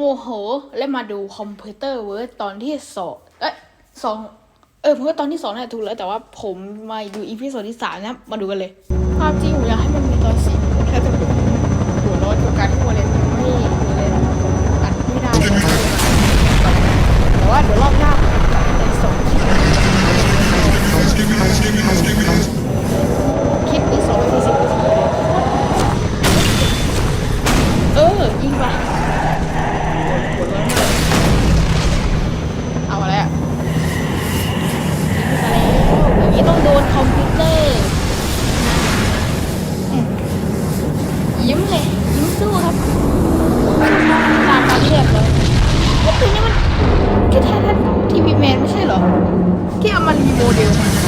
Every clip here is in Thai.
โมโหและมาดูคอมพิวเตอร์เวิร์ดตอนที่สองเอ้ยสองเออเพราะว่าตอนที่สองเนี่ยถูกแล้วแต่ว่าผมมาดูอีพีโซดที่สามนะมาดูกันเลยภาพจริงผมอยากให้มันมีตอนสี่แค่แต่ผมหัวร้อนกับการที่โมเลนไม่โมเลนอัดไม่ได้แต่ว่าเดี๋ยวรอบหน้า ที่แท้ทีวีแมนไม่ใช่เหรอ ที่เอามารีโมเดลมา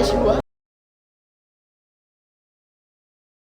mais rua.